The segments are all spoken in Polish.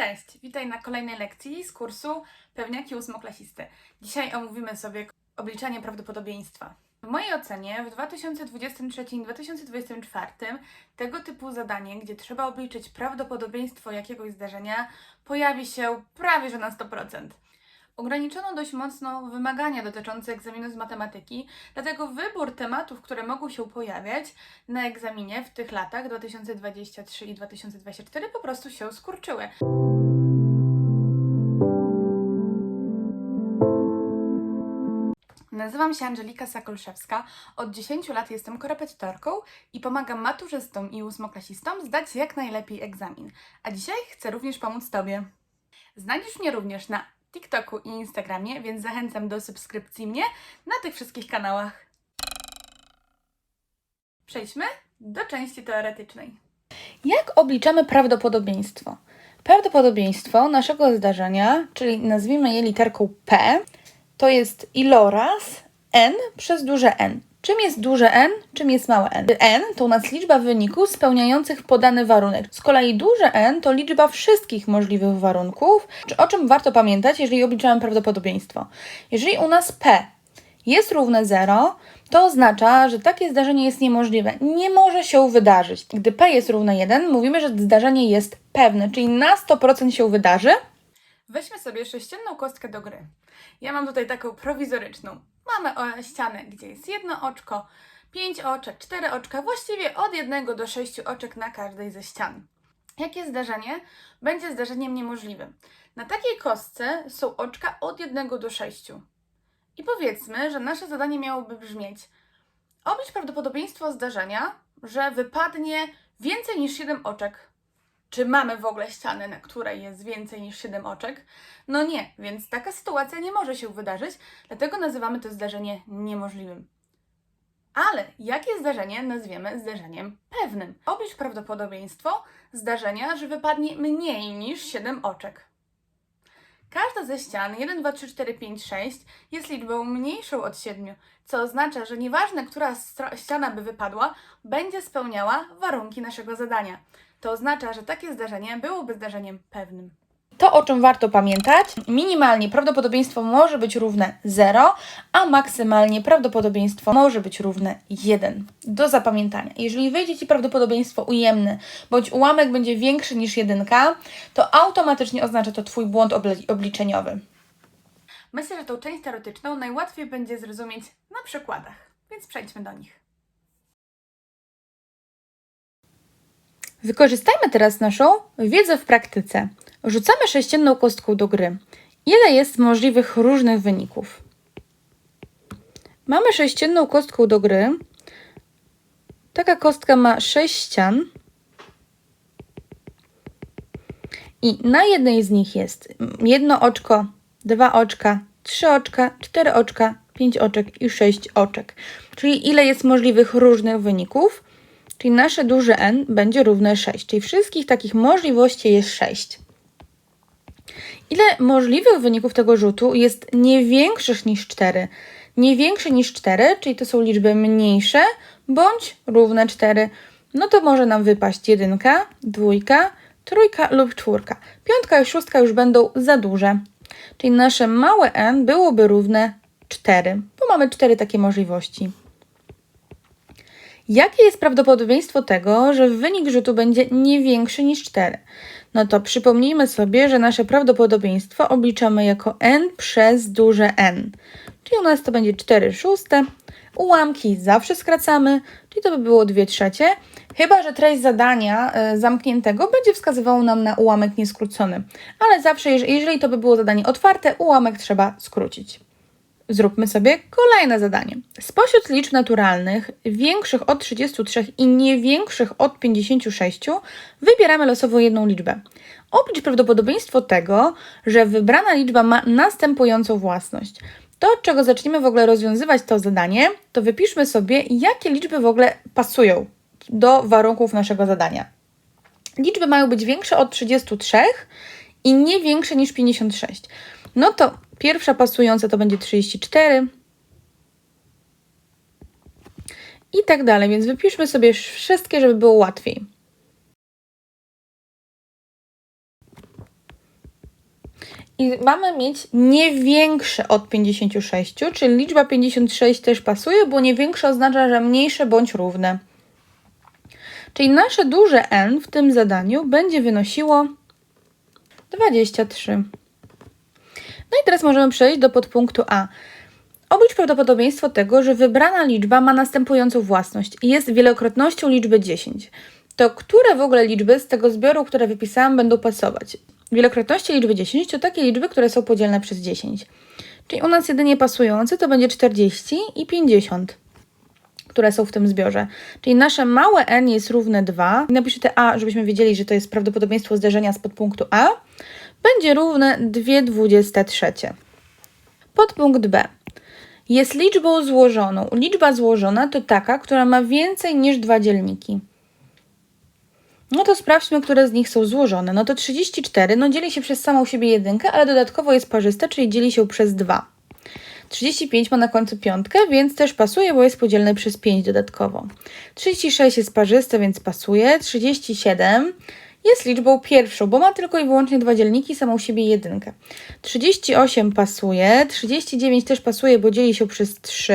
Cześć, witaj na kolejnej lekcji z kursu Pewniaki ósmoklasisty. Dzisiaj omówimy sobie obliczanie prawdopodobieństwa. W mojej ocenie w 2023-2024 tego typu zadanie, gdzie trzeba obliczyć prawdopodobieństwo jakiegoś zdarzenia, pojawi się prawie że na 100%. Ograniczono dość mocno wymagania dotyczące egzaminu z matematyki, dlatego wybór tematów, które mogą się pojawiać na egzaminie w tych latach 2023 i 2024 po prostu się skurczyły. Nazywam się Angelika Sakolszewska. Od 10 lat jestem korepetytorką i pomagam maturzystom i ósmoklasistom zdać jak najlepiej egzamin. A dzisiaj chcę również pomóc Tobie. Znajdziesz mnie również na TikToku i Instagramie, więc zachęcam do subskrypcji mnie na tych wszystkich kanałach. Przejdźmy do części teoretycznej. Jak obliczamy prawdopodobieństwo? Prawdopodobieństwo naszego zdarzenia, czyli nazwijmy je literką P, to jest iloraz n przez duże N. Czym jest duże N, czym jest małe n? N to u nas liczba wyników spełniających podany warunek. Z kolei duże N to liczba wszystkich możliwych warunków, o czym warto pamiętać, jeżeli obliczamy prawdopodobieństwo. Jeżeli u nas P jest równe 0, to oznacza, że takie zdarzenie jest niemożliwe. Nie może się wydarzyć. Gdy P jest równe 1, mówimy, że zdarzenie jest pewne, czyli na 100% się wydarzy. Weźmy sobie sześcienną kostkę do gry. Ja mam tutaj taką prowizoryczną. Mamy ścianę, gdzie jest jedno oczko, pięć oczek, cztery oczka, właściwie od jednego do sześciu oczek na każdej ze ścian. Jakie zdarzenie będzie zdarzeniem niemożliwym? Na takiej kostce są oczka od jednego do sześciu. I powiedzmy, że nasze zadanie miałoby brzmieć: oblicz prawdopodobieństwo zdarzenia, że wypadnie więcej niż 7 oczek. Czy mamy w ogóle ścianę, na której jest więcej niż 7 oczek? No nie, więc taka sytuacja nie może się wydarzyć, dlatego nazywamy to zdarzenie niemożliwym. Ale jakie zdarzenie nazwiemy zdarzeniem pewnym? Oblicz prawdopodobieństwo zdarzenia, że wypadnie mniej niż 7 oczek. Każda ze ścian 1, 2, 3, 4, 5, 6 jest liczbą mniejszą od 7, co oznacza, że nieważne, która ściana by wypadła, będzie spełniała warunki naszego zadania. To oznacza, że takie zdarzenie byłoby zdarzeniem pewnym. To, o czym warto pamiętać, minimalnie prawdopodobieństwo może być równe 0, a maksymalnie prawdopodobieństwo może być równe 1. Do zapamiętania. Jeżeli wyjdzie Ci prawdopodobieństwo ujemne, bądź ułamek będzie większy niż 1, to automatycznie oznacza to Twój błąd obli- obliczeniowy. Myślę, że tą część teoretyczną najłatwiej będzie zrozumieć na przykładach, więc przejdźmy do nich. Wykorzystajmy teraz naszą wiedzę w praktyce. Rzucamy sześcienną kostką do gry. Ile jest możliwych różnych wyników? Mamy sześcienną kostką do gry. Taka kostka ma sześć ścian. I na jednej z nich jest jedno oczko, dwa oczka, trzy oczka, cztery oczka, pięć oczek i sześć oczek. Czyli ile jest możliwych różnych wyników? Czyli nasze duże n będzie równe 6. Czyli wszystkich takich możliwości jest 6. Ile możliwych wyników tego rzutu jest nie większych niż 4? Nie większe niż 4, czyli to są liczby mniejsze bądź równe 4. No to może nam wypaść jedynka, dwójka, trójka lub czwórka. Piątka i szóstka już będą za duże. Czyli nasze małe n byłoby równe 4, bo mamy 4 takie możliwości. Jakie jest prawdopodobieństwo tego, że wynik rzutu będzie nie większy niż 4? No to przypomnijmy sobie, że nasze prawdopodobieństwo obliczamy jako n przez duże n. Czyli u nas to będzie 4 szóste. Ułamki zawsze skracamy, czyli to by było 2 trzecie. Chyba, że treść zadania e, zamkniętego będzie wskazywało nam na ułamek nieskrócony. Ale zawsze, jeż- jeżeli to by było zadanie otwarte, ułamek trzeba skrócić. Zróbmy sobie kolejne zadanie. Spośród liczb naturalnych większych od 33 i nie większych od 56 wybieramy losowo jedną liczbę. Oblicz prawdopodobieństwo tego, że wybrana liczba ma następującą własność. To, od czego zaczniemy w ogóle rozwiązywać to zadanie, to wypiszmy sobie, jakie liczby w ogóle pasują do warunków naszego zadania. Liczby mają być większe od 33 i nie większe niż 56. No to pierwsza pasująca to będzie 34. I tak dalej, więc wypiszmy sobie wszystkie, żeby było łatwiej. I mamy mieć nie większe od 56, czyli liczba 56 też pasuje, bo nie większe oznacza, że mniejsze bądź równe. Czyli nasze duże n w tym zadaniu będzie wynosiło 23. No i teraz możemy przejść do podpunktu A. Oblicz prawdopodobieństwo tego, że wybrana liczba ma następującą własność i jest wielokrotnością liczby 10. To które w ogóle liczby z tego zbioru, które wypisałam, będą pasować? Wielokrotności liczby 10 to takie liczby, które są podzielne przez 10. Czyli u nas jedynie pasujące to będzie 40 i 50, które są w tym zbiorze. Czyli nasze małe n jest równe 2. Napiszę te a, żebyśmy wiedzieli, że to jest prawdopodobieństwo zderzenia z podpunktu a. Będzie równe 2,23. Podpunkt b jest liczbą złożoną. Liczba złożona to taka, która ma więcej niż dwa dzielniki. No to sprawdźmy, które z nich są złożone. No to 34, no dzieli się przez samą siebie jedynkę, ale dodatkowo jest parzyste, czyli dzieli się przez 2. 35 ma na końcu piątkę, więc też pasuje, bo jest podzielny przez 5 dodatkowo. 36 jest parzyste, więc pasuje. 37 jest liczbą pierwszą, bo ma tylko i wyłącznie dwa dzielniki, samą siebie jedynkę. 38 pasuje, 39 też pasuje, bo dzieli się przez 3.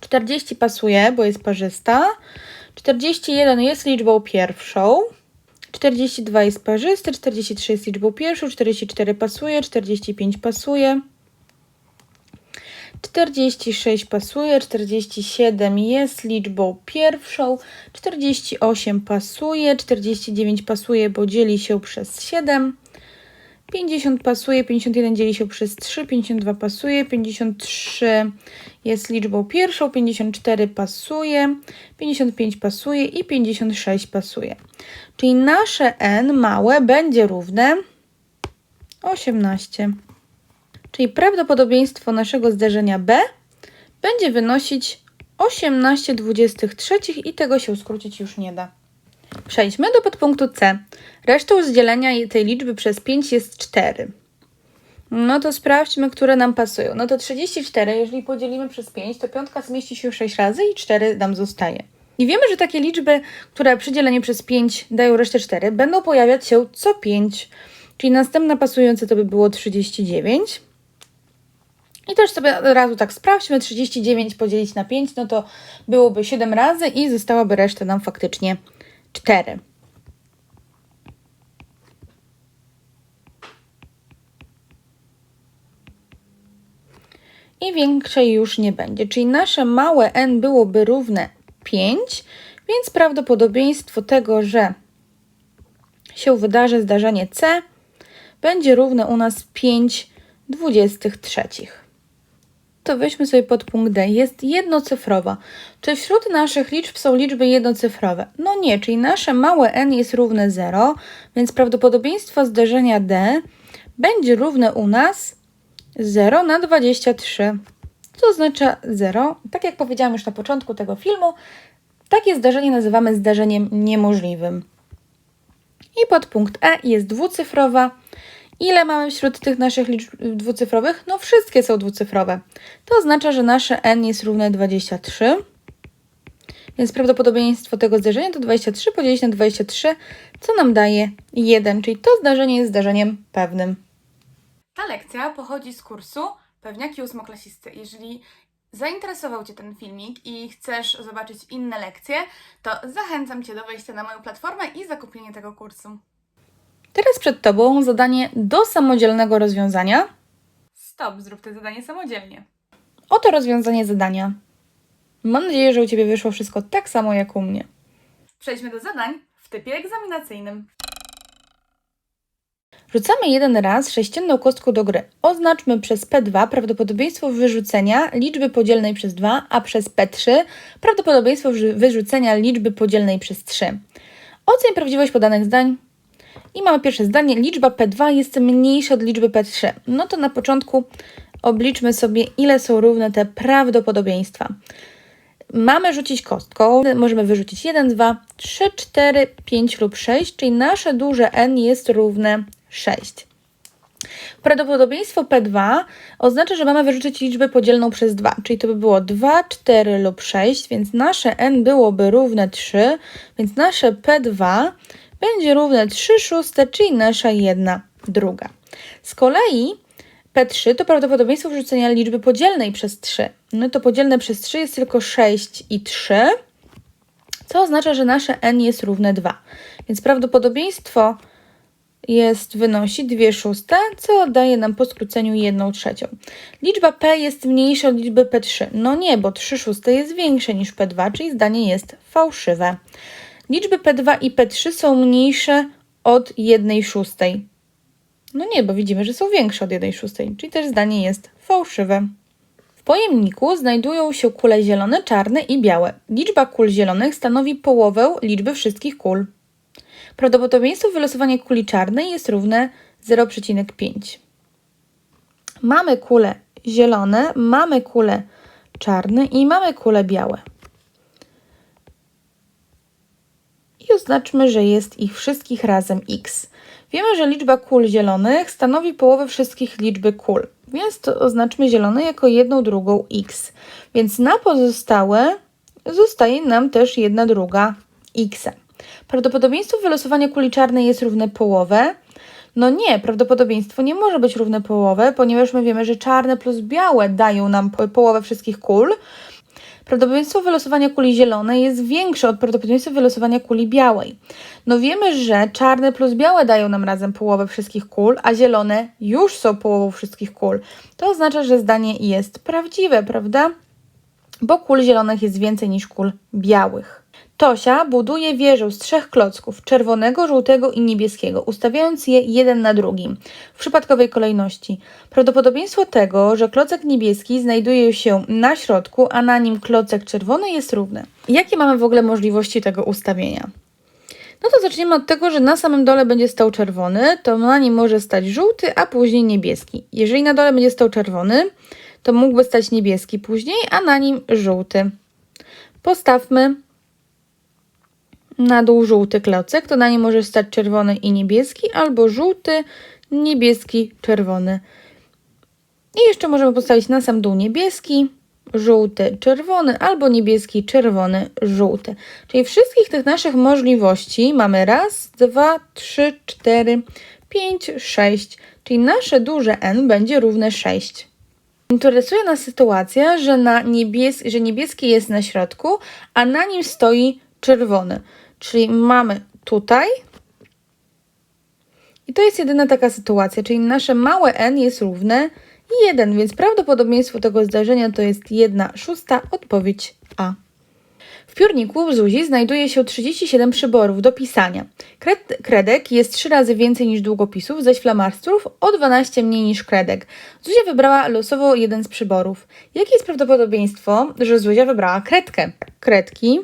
40 pasuje, bo jest parzysta. 41 jest liczbą pierwszą. 42 jest parzyste, 43 jest liczbą pierwszą, 44 pasuje, 45 pasuje. 46 pasuje, 47 jest liczbą pierwszą, 48 pasuje, 49 pasuje, bo dzieli się przez 7. 50 pasuje, 51 dzieli się przez 3, 52 pasuje, 53 jest liczbą pierwszą, 54 pasuje, 55 pasuje i 56 pasuje. Czyli nasze n małe będzie równe 18. Czyli prawdopodobieństwo naszego zderzenia B będzie wynosić 18 23 i tego się skrócić już nie da. Przejdźmy do podpunktu C. Resztą rozdzielenia tej liczby przez 5 jest 4. No to sprawdźmy, które nam pasują. No to 34, jeżeli podzielimy przez 5, to piątka zmieści się 6 razy i 4 nam zostaje. I wiemy, że takie liczby, które przy dzieleniu przez 5 dają resztę 4, będą pojawiać się co 5. Czyli następne pasujące to by było 39. I też sobie od razu tak sprawdźmy, 39 podzielić na 5, no to byłoby 7 razy i zostałaby reszta nam faktycznie 4. I większej już nie będzie, czyli nasze małe n byłoby równe 5, więc prawdopodobieństwo tego, że się wydarzy zdarzenie C, będzie równe u nas 5 23 to weźmy sobie podpunkt D. Jest jednocyfrowa. Czy wśród naszych liczb są liczby jednocyfrowe? No nie, czyli nasze małe n jest równe 0, więc prawdopodobieństwo zderzenia D będzie równe u nas 0 na 23. Co oznacza 0? Tak jak powiedziałam już na początku tego filmu, takie zdarzenie nazywamy zdarzeniem niemożliwym. I podpunkt E jest dwucyfrowa. Ile mamy wśród tych naszych liczb dwucyfrowych? No wszystkie są dwucyfrowe. To oznacza, że nasze n jest równe 23. Więc prawdopodobieństwo tego zdarzenia to 23 podzielić na 23, co nam daje 1, czyli to zdarzenie jest zdarzeniem pewnym. Ta lekcja pochodzi z kursu Pewniaki ósmoklasisty. Jeżeli zainteresował Cię ten filmik i chcesz zobaczyć inne lekcje, to zachęcam Cię do wejścia na moją platformę i zakupienia tego kursu. Teraz przed Tobą zadanie do samodzielnego rozwiązania. Stop, zrób to zadanie samodzielnie. Oto rozwiązanie zadania. Mam nadzieję, że u Ciebie wyszło wszystko tak samo jak u mnie. Przejdźmy do zadań w typie egzaminacyjnym. Rzucamy jeden raz sześcienną kostką do gry. Oznaczmy przez P2 prawdopodobieństwo wyrzucenia liczby podzielnej przez 2, a przez P3 prawdopodobieństwo wyrzucenia liczby podzielnej przez 3. Oceń prawdziwość podanych zdań i mamy pierwsze zdanie. Liczba P2 jest mniejsza od liczby P3. No to na początku obliczmy sobie, ile są równe te prawdopodobieństwa. Mamy rzucić kostką. Możemy wyrzucić 1, 2, 3, 4, 5 lub 6, czyli nasze duże n jest równe 6. Prawdopodobieństwo P2 oznacza, że mamy wyrzucić liczbę podzielną przez 2, czyli to by było 2, 4 lub 6, więc nasze n byłoby równe 3, więc nasze P2 będzie równe 3 szóste, czyli nasza 1 druga. Z kolei P3 to prawdopodobieństwo wrzucenia liczby podzielnej przez 3. No to podzielne przez 3 jest tylko 6 i 3, co oznacza, że nasze n jest równe 2. Więc prawdopodobieństwo jest, wynosi 2 szóste, co daje nam po skróceniu 1 trzecią. Liczba p jest mniejsza od liczby p3. No nie, bo 3 szóste jest większe niż p2, czyli zdanie jest fałszywe. Liczby p2 i p3 są mniejsze od 1 szóstej. No nie, bo widzimy, że są większe od 1 szóstej, czyli też zdanie jest fałszywe. W pojemniku znajdują się kule zielone, czarne i białe. Liczba kul zielonych stanowi połowę liczby wszystkich kul. Prawdopodobieństwo wylosowania kuli czarnej jest równe 0,5. Mamy kule zielone, mamy kule czarne i mamy kule białe. Oznaczmy, że jest ich wszystkich razem x. Wiemy, że liczba kul zielonych stanowi połowę wszystkich liczby kul, więc to oznaczmy zielone jako jedną drugą x. Więc na pozostałe zostaje nam też jedna druga x. Prawdopodobieństwo wylosowania kuli czarnej jest równe połowę. No nie, prawdopodobieństwo nie może być równe połowę, ponieważ my wiemy, że czarne plus białe dają nam połowę wszystkich kul. Prawdopodobieństwo wylosowania kuli zielonej jest większe od prawdopodobieństwa wylosowania kuli białej. No wiemy, że czarne plus białe dają nam razem połowę wszystkich kul, a zielone już są połową wszystkich kul. To oznacza, że zdanie jest prawdziwe, prawda? Bo kul zielonych jest więcej niż kul białych. Tosia buduje wieżę z trzech klocków czerwonego, żółtego i niebieskiego, ustawiając je jeden na drugim w przypadkowej kolejności. Prawdopodobieństwo tego, że klocek niebieski znajduje się na środku, a na nim klocek czerwony jest równe. Jakie mamy w ogóle możliwości tego ustawienia? No to zaczniemy od tego, że na samym dole będzie stał czerwony, to na nim może stać żółty, a później niebieski. Jeżeli na dole będzie stał czerwony, to mógłby stać niebieski później, a na nim żółty. Postawmy na dół żółty klocek, to na nim może stać czerwony i niebieski, albo żółty, niebieski, czerwony. I jeszcze możemy postawić na sam dół niebieski, żółty, czerwony, albo niebieski, czerwony, żółty. Czyli wszystkich tych naszych możliwości mamy raz, dwa, trzy, cztery, pięć, sześć. Czyli nasze duże N będzie równe 6. Interesuje nas sytuacja, że, na niebies że niebieski jest na środku, a na nim stoi czerwony. Czyli mamy tutaj. I to jest jedyna taka sytuacja, czyli nasze małe n jest równe 1, więc prawdopodobieństwo tego zdarzenia to jest 1 szósta, odpowiedź A. W piórniku w Zuzi znajduje się 37 przyborów do pisania. Kred kredek jest 3 razy więcej niż długopisów, zaś flamastrów o 12 mniej niż kredek. Zuzia wybrała losowo jeden z przyborów. Jakie jest prawdopodobieństwo, że Zuzia wybrała kredkę? Kredki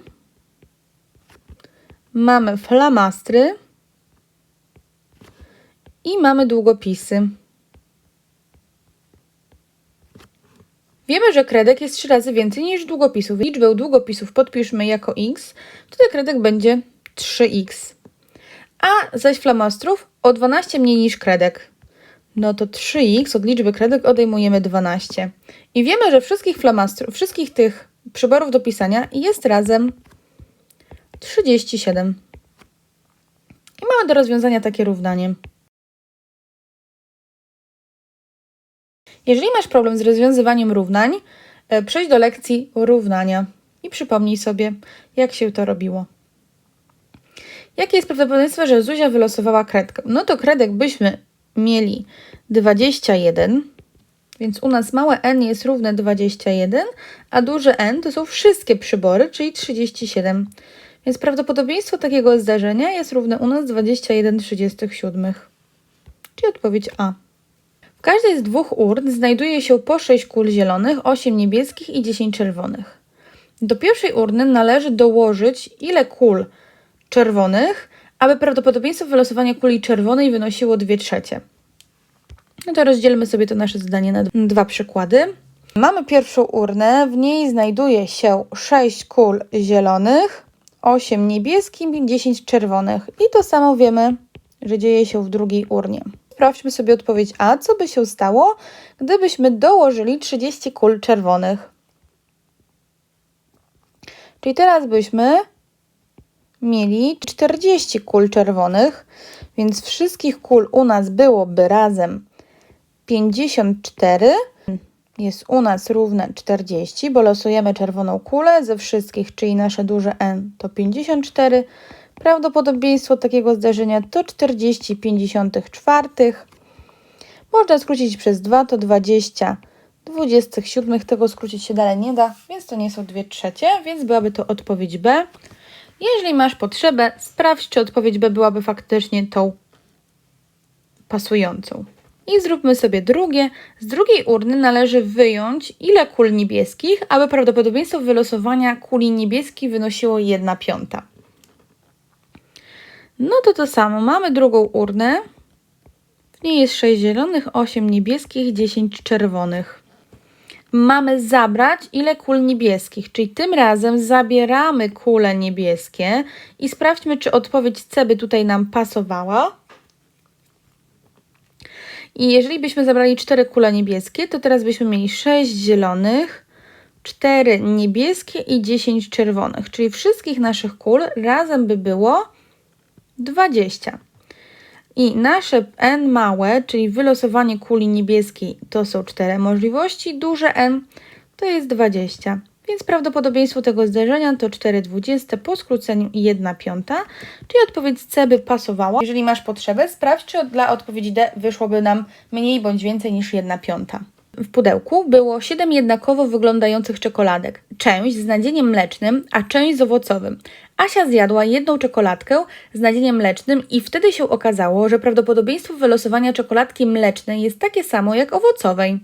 mamy flamastry i mamy długopisy. Wiemy, że kredek jest trzy razy więcej niż długopisów. Liczbę długopisów podpiszmy jako x, tutaj kredek będzie 3x. A zaś flamastrów o 12 mniej niż kredek. No to 3x od liczby kredek odejmujemy 12. I wiemy, że wszystkich flamastrów, wszystkich tych przyborów do pisania jest razem 37. I mamy do rozwiązania takie równanie. Jeżeli masz problem z rozwiązywaniem równań, e, przejdź do lekcji równania i przypomnij sobie, jak się to robiło. Jakie jest prawdopodobieństwo, że Zuzia wylosowała kredkę? No to kredek byśmy mieli 21, więc u nas małe n jest równe 21, a duże n to są wszystkie przybory, czyli 37. Więc prawdopodobieństwo takiego zdarzenia jest równe u nas 21,37. Czyli odpowiedź A. W każdej z dwóch urn znajduje się po 6 kul zielonych, 8 niebieskich i 10 czerwonych. Do pierwszej urny należy dołożyć ile kul czerwonych, aby prawdopodobieństwo wylosowania kuli czerwonej wynosiło 2 trzecie. No to rozdzielmy sobie to nasze zadanie na dwa przykłady. Mamy pierwszą urnę, w niej znajduje się 6 kul zielonych, 8 niebieskich, 10 czerwonych. I to samo wiemy, że dzieje się w drugiej urnie. Sprawdźmy sobie odpowiedź A. Co by się stało, gdybyśmy dołożyli 30 kul czerwonych? Czyli teraz byśmy mieli 40 kul czerwonych, Więc wszystkich kul u nas byłoby razem 54. Jest u nas równe 40, bo losujemy czerwoną kulę ze wszystkich, czyli nasze duże N to 54. Prawdopodobieństwo takiego zdarzenia to 40 54. Można skrócić przez 2 to 20 27. Tego skrócić się dalej nie da, więc to nie są 2 trzecie, więc byłaby to odpowiedź B. Jeżeli masz potrzebę, sprawdź, czy odpowiedź B byłaby faktycznie tą pasującą. I zróbmy sobie drugie. Z drugiej urny należy wyjąć ile kul niebieskich, aby prawdopodobieństwo wylosowania kuli niebieskiej wynosiło 1 piąta. No to to samo. Mamy drugą urnę. W niej jest 6 zielonych, 8 niebieskich, 10 czerwonych. Mamy zabrać ile kul niebieskich, czyli tym razem zabieramy kule niebieskie i sprawdźmy, czy odpowiedź C by tutaj nam pasowała. I jeżeli byśmy zabrali 4 kule niebieskie, to teraz byśmy mieli 6 zielonych, 4 niebieskie i 10 czerwonych, czyli wszystkich naszych kul razem by było 20. I nasze n małe, czyli wylosowanie kuli niebieskiej, to są 4 możliwości, duże n to jest 20. Więc prawdopodobieństwo tego zdarzenia to 4,20 po skróceniu i 1 piąta, czyli odpowiedź C by pasowała. Jeżeli masz potrzebę, sprawdź, czy dla odpowiedzi D wyszłoby nam mniej bądź więcej niż 1 piąta. W pudełku było 7 jednakowo wyglądających czekoladek. Część z nadzieniem mlecznym, a część z owocowym. Asia zjadła jedną czekoladkę z nadzieniem mlecznym i wtedy się okazało, że prawdopodobieństwo wylosowania czekoladki mlecznej jest takie samo jak owocowej.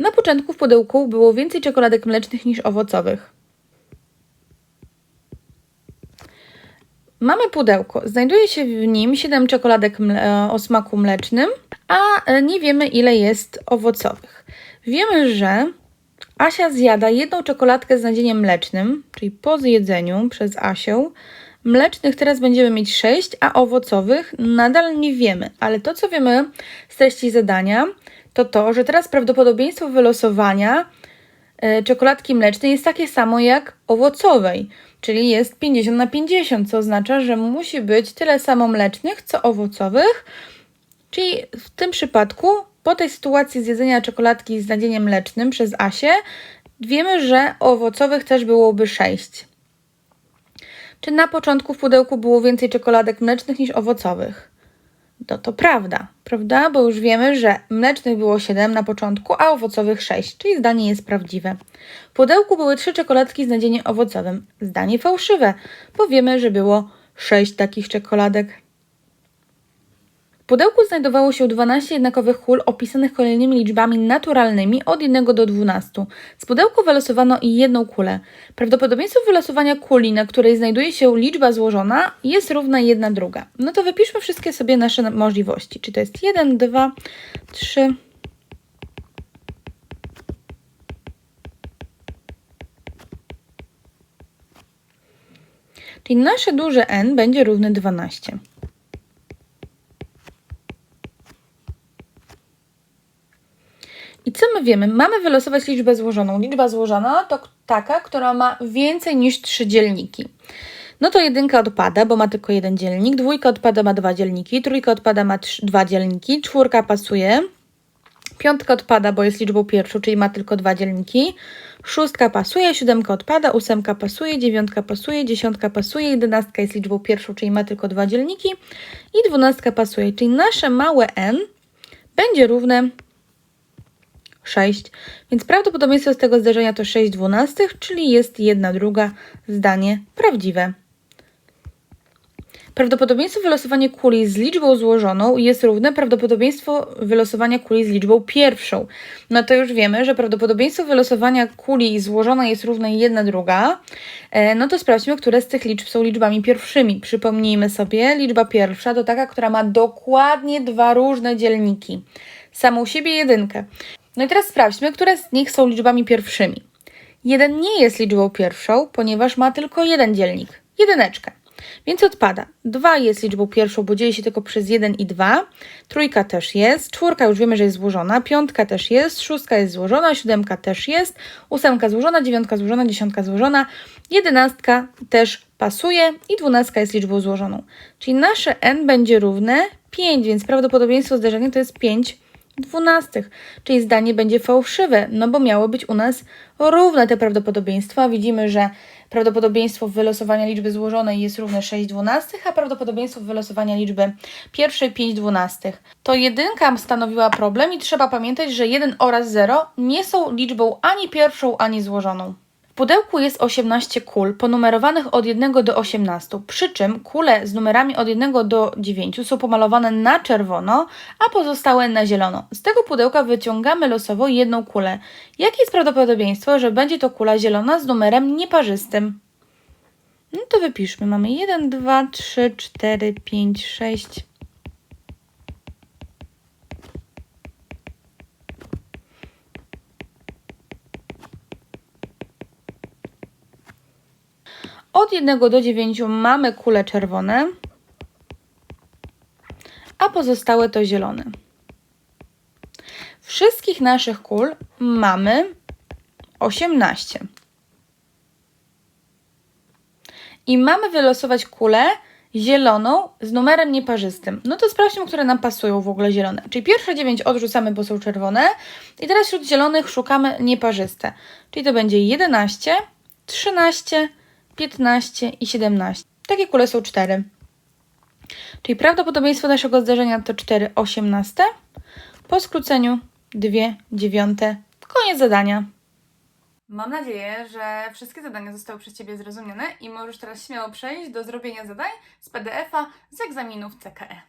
Na początku w pudełku było więcej czekoladek mlecznych niż owocowych. Mamy pudełko. Znajduje się w nim 7 czekoladek o smaku mlecznym, a e, nie wiemy ile jest owocowych. Wiemy, że Asia zjada jedną czekoladkę z nadzieniem mlecznym, czyli po zjedzeniu przez Asię. Mlecznych teraz będziemy mieć 6, a owocowych nadal nie wiemy, ale to co wiemy z treści zadania, to to, że teraz prawdopodobieństwo wylosowania e, czekoladki mlecznej jest takie samo jak owocowej, czyli jest 50 na 50, co oznacza, że musi być tyle samo mlecznych, co owocowych, czyli w tym przypadku po tej sytuacji zjedzenia czekoladki z nadzieniem mlecznym przez Asię, wiemy, że owocowych też byłoby 6. Czy na początku w pudełku było więcej czekoladek mlecznych niż owocowych? No to prawda, prawda? Bo już wiemy, że mlecznych było 7 na początku, a owocowych 6, czyli zdanie jest prawdziwe. W pudełku były 3 czekoladki z nadzieniem owocowym. Zdanie fałszywe, bo wiemy, że było 6 takich czekoladek pudełku znajdowało się 12 jednakowych kul opisanych kolejnymi liczbami naturalnymi od 1 do 12. Z pudełku wylosowano jedną kulę. Prawdopodobieństwo wylosowania kuli, na której znajduje się liczba złożona, jest równa jedna druga. No to wypiszmy wszystkie sobie nasze możliwości. Czy to jest 1, 2, 3, Czyli nasze duże n będzie równe 12. I co my wiemy? Mamy wylosować liczbę złożoną. Liczba złożona to taka, która ma więcej niż trzy dzielniki. No to jedynka odpada, bo ma tylko jeden dzielnik, dwójka odpada, ma dwa dzielniki, trójka odpada, ma trzy, dwa dzielniki, czwórka pasuje, piątka odpada, bo jest liczbą pierwszą, czyli ma tylko dwa dzielniki, szóstka pasuje, siódemka odpada, ósemka pasuje, dziewiątka pasuje, dziesiątka pasuje, jedenastka jest liczbą pierwszą, czyli ma tylko dwa dzielniki. I dwunastka pasuje, czyli nasze małe n będzie równe 6, więc prawdopodobieństwo z tego zdarzenia to 6 dwunastych, czyli jest jedna druga zdanie prawdziwe. Prawdopodobieństwo wylosowania kuli z liczbą złożoną jest równe prawdopodobieństwo wylosowania kuli z liczbą pierwszą. No to już wiemy, że prawdopodobieństwo wylosowania kuli złożona jest równe jedna druga. E, no to sprawdźmy, które z tych liczb są liczbami pierwszymi. Przypomnijmy sobie, liczba pierwsza to taka, która ma dokładnie dwa różne dzielniki. Samą siebie jedynkę. No i teraz sprawdźmy, które z nich są liczbami pierwszymi. Jeden nie jest liczbą pierwszą, ponieważ ma tylko jeden dzielnik, jedyneczkę. Więc odpada. 2 jest liczbą pierwszą, bo dzieje się tylko przez 1 i 2. Trójka też jest. Czwórka już wiemy, że jest złożona. Piątka też jest. Szóstka jest złożona. Siódemka też jest. Ósemka złożona. Dziewiątka złożona. Dziesiątka złożona. Jedenastka też pasuje i 12 jest liczbą złożoną. Czyli nasze n będzie równe 5, więc prawdopodobieństwo zdarzenia to jest 5 dwunastych. Czyli zdanie będzie fałszywe, no bo miało być u nas równe te prawdopodobieństwa. Widzimy, że prawdopodobieństwo wylosowania liczby złożonej jest równe 6 dwunastych, a prawdopodobieństwo wylosowania liczby pierwszej 5 dwunastych. To jedynka stanowiła problem i trzeba pamiętać, że 1 oraz 0 nie są liczbą ani pierwszą, ani złożoną. Pudełku jest 18 kul ponumerowanych od 1 do 18, przy czym kule z numerami od 1 do 9 są pomalowane na czerwono, a pozostałe na zielono. Z tego pudełka wyciągamy losowo jedną kulę. Jakie jest prawdopodobieństwo, że będzie to kula zielona z numerem nieparzystym? No to wypiszmy. Mamy 1, 2, 3, 4, 5, 6. Od 1 do 9 mamy kule czerwone, a pozostałe to zielone. Wszystkich naszych kul mamy 18. I mamy wylosować kulę zieloną z numerem nieparzystym. No to sprawdźmy, które nam pasują w ogóle zielone. Czyli pierwsze 9 odrzucamy, bo są czerwone. I teraz wśród zielonych szukamy nieparzyste. Czyli to będzie 11, 13, 15 i 17. Takie kule są 4. Czyli prawdopodobieństwo naszego zdarzenia to 4 osiemnaste. Po skróceniu 2 dziewiąte. Koniec zadania. Mam nadzieję, że wszystkie zadania zostały przez Ciebie zrozumiane i możesz teraz śmiało przejść do zrobienia zadań z PDF-a z egzaminów CKE.